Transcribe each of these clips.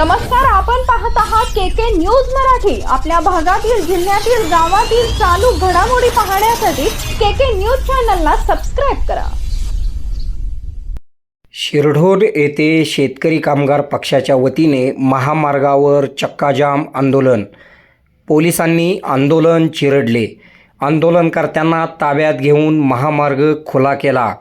नमस्कार आपण पाहत आहात के के न्यूज मराठी. आपल्या भागातील जिल्ह्यातील गावातील चालू घडामोडी पाहण्यासाठी के के न्यूज चॅनलला सबस्क्राईब करा. शिरढोण येथे शेतकरी कामगार पक्षाच्या वतीने महामार्गावर चक्काजाम आंदोलन. पोलिसांनी आंदोलन चिरडले. आंदोलनकर्त्यांना ताब्यात घेऊन महामार्ग खुला केला.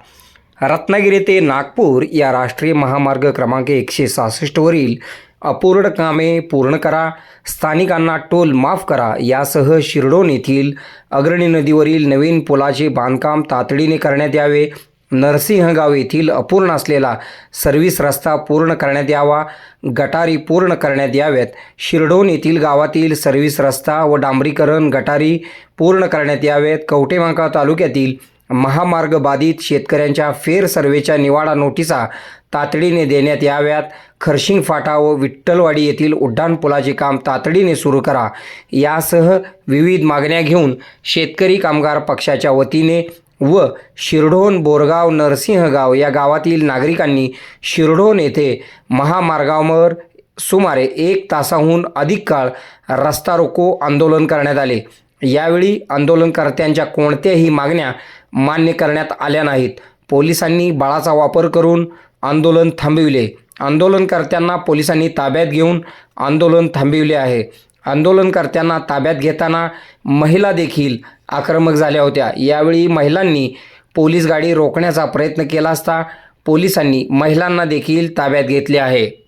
रत्नागिरी ते नागपूर या राष्ट्रीय महामार्ग क्रमांक एकशे सहासष्टवरील अपूर्ण कामे पूर्ण करा. स्थानिकांना टोल माफ करा. यासह शिरडोन येथील अग्रणी नदीवरील नवीन पुलाचे बांधकाम तातडीने करण्यात यावे. नरसिंहगाव येथील अपूर्ण असलेला सर्व्हिस रस्ता पूर्ण करण्यात यावा. गटारी पूर्ण करण्यात याव्यात. शिरडोन येथील गावातील सर्व्हिस रस्ता व डांबरीकरण गटारी पूर्ण करण्यात यावेत. कवटेमांका तालुक्यातील महामार्ग बाधित शेतकऱ्यांच्या फेर सर्वेच्या निवाडा नोटिसा तातडीने देण्यात याव्यात. खरशिंग फाटा व विठ्ठलवाडी येथील उड्डाणपुलाचे काम तातडीने सुरू करा. यासह विविध मागण्या घेऊन शेतकरी कामगार पक्षाच्या वतीने व शिरढोण बोरगाव नरसिंहगाव या गावातील नागरिकांनी शिरढोण येथे महामार्गावर सुमारे एक तासाहून अधिक काळ रस्ता रोको आंदोलन करण्यात आले. यावेळी आंदोलनकर्त्यांच्या कोणत्याही मागण्या मान्य करण्यात आल्या नाहीत. पोलिसांनी बाळाचा वापर करून आंदोलन थांबविले. आंदोलनकर्त्यांना पोलिसांनी ताब्यात घेऊन आंदोलन थांबविले आहे. आंदोलनकर्त्यांना ताब्यात घेताना महिला देखील आक्रमक झाल्या होत्या. यावेळी महिलांनी पोलीस गाडी रोखण्याचा प्रयत्न केला असता पोलिसांनी महिलांना देखील ताब्यात घेतले आहे.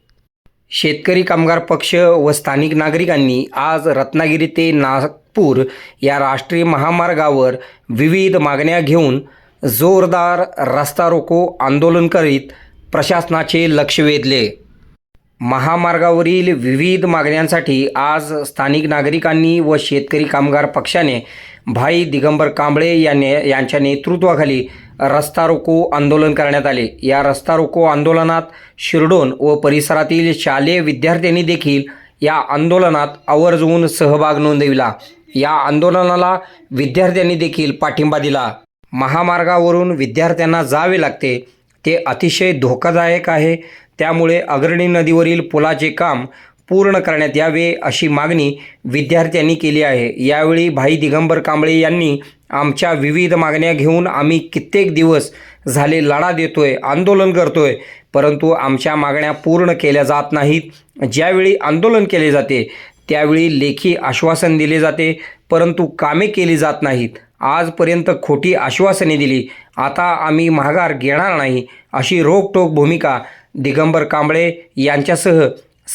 शेतकरी कामगार पक्ष व स्थानिक नागरिकांनी आज रत्नागिरी ते नागपूर या राष्ट्रीय महामार्गावर विविध मागण्या घेऊन जोरदार रस्ता रोको आंदोलन करीत प्रशासनाचे लक्ष वेधले. महामार्गावरील विविध मागण्यांसाठी आज स्थानिक नागरिकांनी व शेतकरी कामगार पक्षाने भाई दिगंबर कांबळे यांनी यांच्या नेतृत्वाखाली रस्ता रोको आंदोलन करण्यात आले. या रस्ता रोको आंदोलनात शिरडोन व परिसरातील शालेय विद्यार्थ्यांनी देखील या आंदोलनात आवर्जून सहभाग नोंदविला. या आंदोलनाला विद्यार्थ्यांनी देखील पाठिंबा दिला. महामार्गावरून विद्यार्थ्यांना जावे लागते. ते अतिशय धोकादायक आहे. त्यामुळे अग्रणी नदीवरील पुलाचे काम पूर्ण करण्यात यावे अशी मागणी विद्यार्थ्यांनी केली आहे. यावेळी भाई दिगंबर कांबळे यांनी आमच्या विविध मागण्या घेऊन आम्ही कित्येक दिवस झाले लढा देतोय आंदोलन करतोय परंतु आमच्या मागण्या पूर्ण केल्या जात नाहीत. ज्यावेळी आंदोलन केले जाते त्यावेळी लेखी आश्वासन दिले जाते परंतु कामे केली जात नाहीत. आजपर्यंत खोटी आश्वासने दिली. आता आम्ही माघार घेणार नाही अशी रोखटोक भूमिका दिगंबर कांबळे यांच्यासह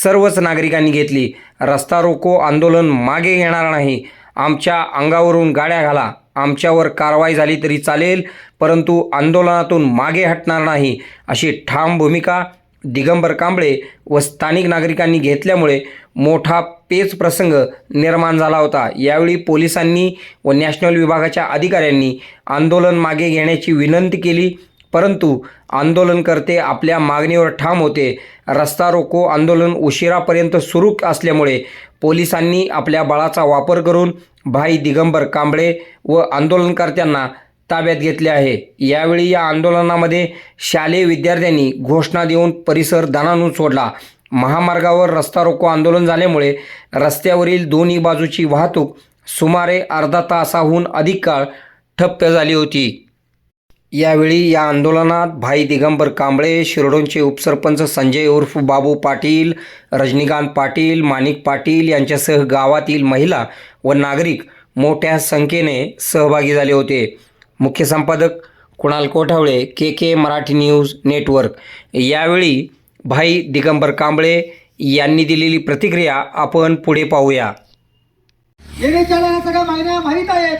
सर्वच नागरिकांनी घेतली. रस्ता रोको आंदोलन मागे घेणार नाही. आमच्या अंगावरून गाड्या घाला. आमच्यावर कारवाई झाली तरी चालेल परंतु आंदोलनातून मागे हटणार नाही अशी ठाम भूमिका दिगंबर कांबळे व स्थानिक नागरिकांनी घेतल्यामुळे मोठा पेच प्रसंग निर्माण झाला होता. यावेळी पोलिसांनी व नॅशनल विभागाच्या अधिकाऱ्यांनी आंदोलन मागे घेण्याची विनंती केली परंतु आंदोलनकर्ते आपल्या मागणीवर ठाम होते. रस्ता रोको आंदोलन उशिरापर्यंत सुरू असल्यामुळे पोलिसांनी आपल्या बळाचा वापर करून भाई दिगंबर कांबळे व आंदोलनकर्त्यांना ताब्यात घेतले आहे. यावेळी या आंदोलनामध्ये शालेय विद्यार्थ्यांनी घोषणा देऊन परिसर दणानून सोडला. महामार्गावर रस्ता रोको आंदोलन झाल्यामुळे रस्त्यावरील दोन्ही बाजूची वाहतूक सुमारे अर्धा तासाहून अधिक काळ ठप्प झाली होती. यावेळी या आंदोलनात भाई दिगंबर कांबळे शिरडोनचे उपसरपंच संजय उर्फ बाबू पाटील रजनीकांत पाटील माणिक पाटील यांच्यासह गावातील महिला व नागरिक मोठ्या संख्येने सहभागी झाले होते. मुख्य संपादक Kunal Kothawale K K Marathi news network. यावेळी भाई दिगंबर कांबळे यांनी दिलेली प्रतिक्रिया आपण पुढे पाहूया. सगळ्या मागण्या माहीत आहेत.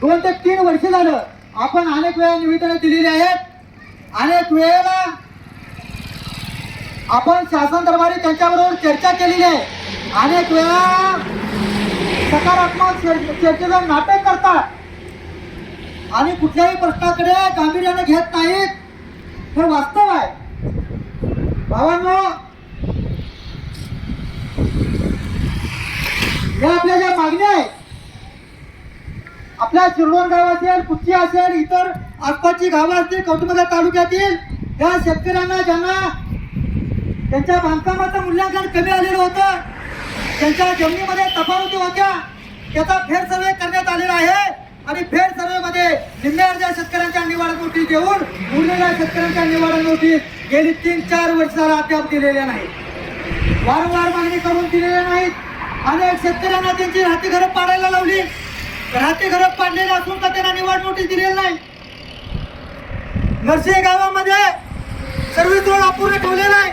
दोन ते तीन वर्ष झालं. आपण अनेक वेळा निवेदनं दिलेली आहेत. अनेक वेळेला आपण शासन दरबारी त्यांच्याबरोबर चर्चा केलेली आहे. अनेक वेळा सकारात्मक चर्चेचं नाटक करतात. आणि कुठल्याही प्रश्नाकडे गांभीर्याने घेत नाहीत. हे वास्तव आहे. भावांनो या आपल्या ज्या मागण्या आहेत आपल्या शिरडोन गाव असेल कुच्ची असेल इतर आसपासची गावं असतील कौटुंबिक तालुक्यातील या शेतकऱ्यांना ज्यांना त्यांच्या बांधकामाचं मूल्यांकन कमी आलेलं होतं त्यांच्या जमिनीमध्ये तफावती होत्या त्याचा फेर सर्वे करण्यात आलेला आहे. आणि फेर सर्वे मध्ये निम्म्या अर्ध्या शेतकऱ्यांच्या निवाडा नोटीस देऊन उरलेल्या शेतकऱ्यांच्या निवाडा नोटीस गेली तीन चार वर्षाला अद्याप दिलेल्या नाहीत. वारंवार मागणी करून दिलेल्या नाहीत. अनेक शेतकऱ्यांना त्यांची हाती घरं पाडायला लावली. राहते घर पाडलेली असून का त्यांना निवड नोटीस दिलेली नाही. नरसिंह गावामध्ये सर्व्हिस रोड अपूर्ण ठेवलेला आहे.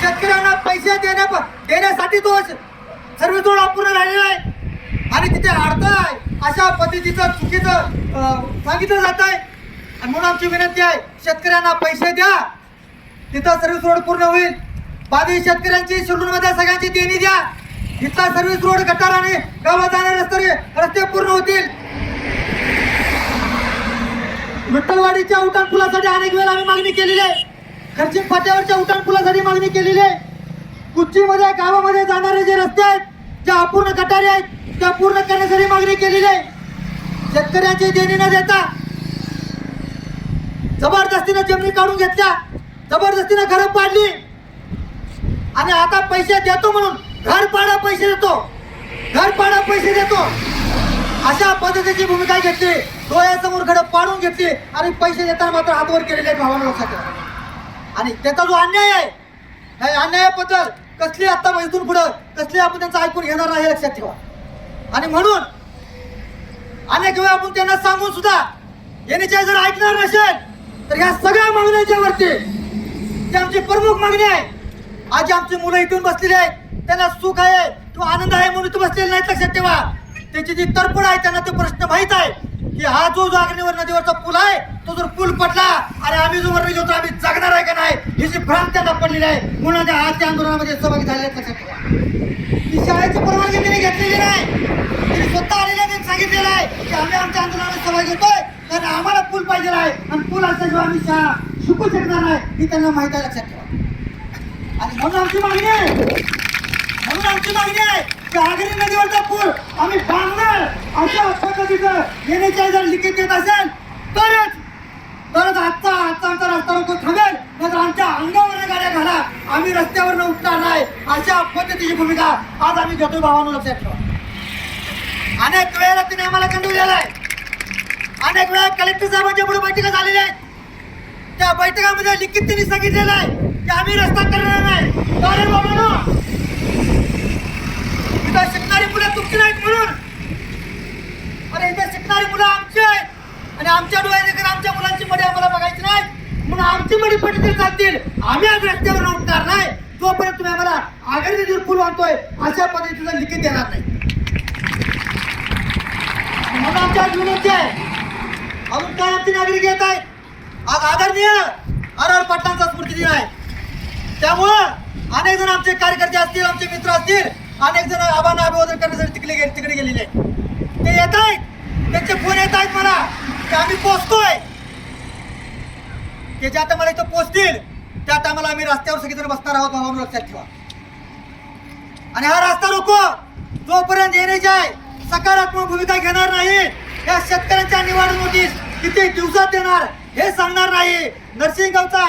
शेतकऱ्यांना पैसे देण्या देण्यासाठी तो सर्व्हिस रोड अपूर्ण राहिलेला आहे. आणि तिथे अडथळा आहे. अशा पद्धतीचं चुकीचं सांगितलं जात आहे. आणि म्हणून आमची विनंती आहे शेतकऱ्यांना पैसे द्या. तिथं सर्व्हिस रोड पूर्ण होईल. बाधित शेतकऱ्यांची मध्ये सगळ्यांची देणी द्या. इथला सर्व्हिस रोड गटार आणि गावात जाणारे रस्ते रस्ते पूर्ण होतील. विठ्ठलवाडीच्या उड्डाण पुलासाठी अनेक वेळा आम्ही मागणी केलेली आहे. खर्चिक फाट्यावरच्या उड्डाण पुलासाठी मागणी केलेली आहे. कुच्चीमध्ये गावामध्ये जाणारे जे रस्ते आहेत ज्या अपूर्ण गटारी आहेत त्या पूर्ण करण्यासाठी मागणी केलेली आहे. शेतकऱ्यांची देणी न देता जबरदस्तीनं जमिनी काढून घेतल्या. जबरदस्तीनं घरं पाडली. आणि आता पैसे देतो म्हणून घर पाडा पैसे देतो. घर पाडा पैसे देतो. अशा पद्धतीची भूमिका घेतली. डोळ्यासमोर घडं पाडून घेतली. आणि पैसे देताना मात्र हातवर केलेले आहेत लक्षात आणि त्याचा जो अन्याय आहे या अन्यायाबद्दल कसली आता इथून पुढं कसली आपण त्यांचं ऐकून घेणार नाही हे लक्षात ठेवा. आणि म्हणून अनेक वेळा आपण त्यांना सांगून सुद्धा यांनी जर ऐकणार नसेल तर ह्या सगळ्या मागण्यांच्या वरती जी आमची प्रमुख मागणी आहे आज आमची मुलं इथून बसलेली आहेत. त्यांना सुख आहे. किंवा आनंद आहे म्हणून इथं बसलेले नाहीत लक्षात ठेवा. त्याची जी तरपड आहे त्यांना तो प्रश्न माहीत आहे की हा जो जो अग्निवर नदीवरचा पूल आहे तो जर पूल पडला आणि आम्ही जो वर गेलो तर आम्ही जगणार आहे का नाही? याची जी भ्रांत त्यांना पडलेली आहे. म्हणून त्या आजच्या आंदोलनामध्ये सहभागी झाले आहेत लक्षात ठेवा. ही शाळेची परवानगी त्यांनी घेतलेली नाही. त्यांनी स्वतः आलेल्या त्यांनी सांगितलेलं आहे की आम्ही आमच्या आंदोलनात सहभागी होतोय कारण आम्हाला पूल पाहिजे आहे. आणि पूल असल्याशिवाय आम्ही शाळा शिकू शकणार नाही ही त्यांना माहिती आहे लक्षात ठेवा. आणि म्हणून आमची मागणी आहे. म्हणून आमची मागणी आहे की आगरी नदीवरचा पूल आम्ही बांधणार. अशा पद्धतीचं येण्याच्या जर लिखित देत असेल तरच तरच आजचा आजचा आमचा रस्ता रोको थांबेल. तर आमच्या अंगावर गाड्या घाला. आम्ही रस्त्यावर उठणार नाही. अशा पद्धतीची भूमिका आज आम्ही घेतो भावानं लक्षात ठेवा. अनेक वेळेला तिने आम्हाला कंडवलेला आहे. अनेक वेळा कलेक्टर साहेबांच्या पुढे बैठका झालेल्या आहेत. त्या बैठकामध्ये लिखित त्यांनी सांगितलेलं आहे. आम्ही रस्ता करणार नाही. कारण बाबा इथं शिकणारी मुलं तुमची नाहीत म्हणून. अरे इथं शिकणारी मुलं आमची आहेत. आणि आमच्या डोळ्याने तर आमच्या मुलांची मडी आम्हाला बघायची नाही. म्हणून आमची मडी पडली चालतील. आम्ही आज रस्त्यावर उठणार नाही. तोपर्यंत तुम्ही आम्हाला आघाडी नदीवर पूल आणतोय अशा पद्धतीचं लिखित देणार नाही. म्हणून आमच्या विनंती आहे अजून काय आमची नागरिक येत आहेत? आज आदरणीय आर आर पाटलांचा स्मृती दिन आहे. त्यामुळं अनेक जण आमचे कार्यकर्ते असतील आमचे मित्र असतील अनेक जण आबांना अभिवादन करण्यासाठी तिकडे गेले तिकडे गेलेले ते येत आहेत. त्यांचे फोन येत आहेत मला की आम्ही पोचतोय. ते ज्या टायमाला इथं पोचतील त्या टायमाला आम्ही रस्त्यावर सगळीजण बसणार आहोत म्हणून लक्षात ठेवा. आणि हा रस्ता रोको. जोपर्यंत येण्याची आहे सकारात्मक भूमिका घेणार नाही या शेतकऱ्यांच्या निवारण नोटीस किती दिवसात येणार हे सांगणार नाही. नरसिंहगावचा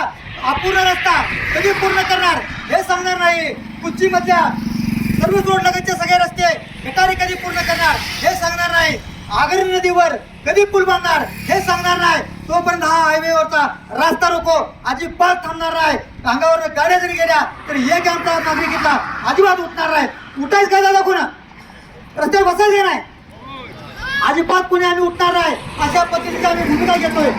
अपूर्ण रस्ता कधी पूर्ण करणार हे सांगणार नाही. कुच्चीमधल्या सर्व रोड लगतचे सगळे रस्ते गटारे कधी पूर्ण करणार हे सांगणार नाही. आगरी नदीवर कधी पूल बांधणार हे सांगणार नाही. तोपर्यंत हा हायवेवरचा रस्ता रोको. अजिबात थांबणार नाही. अंगावर गाड्या जरी गेल्या तरी एक आमचा नागरिक इथला अजिबात उठणार नाही. उठायच काय दादा कोणा? रस्त्यावर बसायचं नाही. अजिबात कोणी आम्ही उठणार नाही. अशा पद्धतीची आम्ही भूमिका घेतोय.